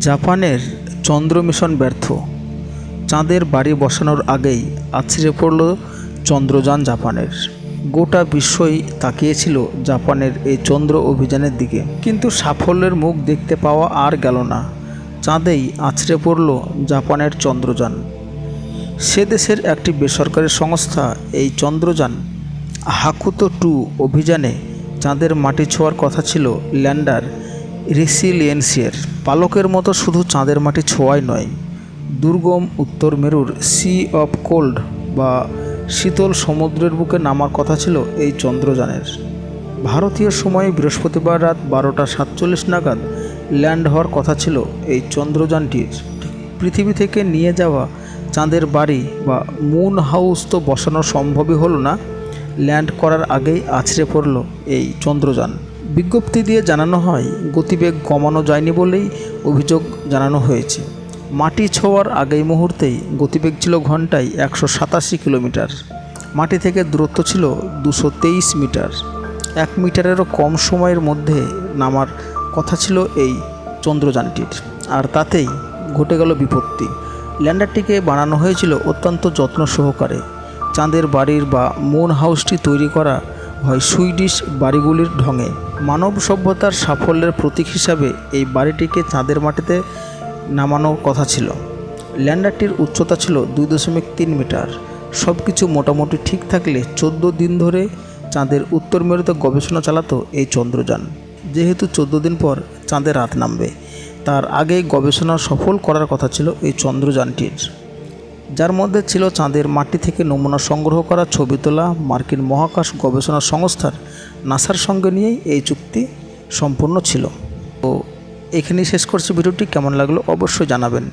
জাপানের চন্দ্র মিশন ব্যর্থ। চাঁদের বাড়ি বসানোর আগেই আছড়ে পড়ল চন্দ্রযান জাপানের। গোটা বিশ্বই তাকিয়েছিল জাপানের এই চন্দ্র অভিযানের দিকে। কিন্তু সাফল্যের মুখ দেখতে পাওয়া আর গেল না। চাঁদেই আছড়ে পড়ল জাপানের চন্দ্রযান। সে দেশের একটি বেসরকারি সংস্থা, এই চন্দ্রযান। হাকুতো টু অভিযানে চাঁদের মাটি ছোঁয়ার কথা ছিল ল্যান্ডার রেসিলিয়েন্সিয়ার। পালকের মতো শুধু চাঁদের মাটি ছোঁয়াই নয়, দুর্গম উত্তর মেরুর সি অফ কোল্ড বা শীতল সমুদ্রের বুকে নামার কথা ছিল এই চন্দ্রযানের। ভারতীয় সময়ে বৃহস্পতিবার রাত বারোটা সাতচল্লিশ নাগাদ ল্যান্ড হওয়ার কথা ছিল এই চন্দ্রযানটির। পৃথিবী থেকে নিয়ে যাওয়া চাঁদের বাড়ি বা মুন হাউস তো বসানো সম্ভবই হলো না, ল্যান্ড করার আগেই আছড়ে পড়ল এই চন্দ্রযান। বিজ্ঞপ্তি দিয়ে জানানো হয়, গতিবেগ কমানো যায়নি বলেই অভিযোগ জানানো হয়েছে। মাটি ছোঁয়ার আগেই মুহূর্তেই গতিবেগ ছিল ঘন্টায় একশো সাতাশি কিলোমিটার। মাটি থেকে দূরত্ব ছিল দুশো তেইশ মিটার। এক মিটারেরও কম সময়ের মধ্যে নামার কথা ছিল এই চন্দ্রযানটির। আর তাতেই ঘটে গেল বিপত্তি। ল্যান্ডারটিকে বানানো হয়েছিল অত্যন্ত যত্ন সহকারে। চাঁদের বাড়ির বা মুন হাউসটি তৈরি করা হয় সুইডিশ বাড়িগুলির ঢঙে। মানব সভ্যতার সাফল্যের প্রতীক হিসাবে এই বাড়িটিকে চাঁদের মাটিতে নামানোর কথা ছিল। ল্যান্ডারটির উচ্চতা ছিল দুই দশমিক তিন মিটার। সব কিছু মোটামুটি ঠিক থাকলে চোদ্দ দিন ধরে চাঁদের উত্তর মেরুতে গবেষণা চালাতো এই চন্দ্রযান। যেহেতু চোদ্দ দিন পর চাঁদে রাত নামবে, তার আগে গবেষণা সফল করার কথা ছিল এই চন্দ্রযানটির। যার মধ্যে ছিল চাঁদের মাটি থেকে নমুনা সংগ্রহ করা, ছবি তোলা, মার্কিন মহাকাশ গবেষণা সংস্থার নাসার সঙ্গে নিয়েই এই চুক্তি সম্পূর্ণ ছিল। তো এখানেই শেষ করছি ভিডিওটি। কেমন লাগল অবশ্যই জানাবেন।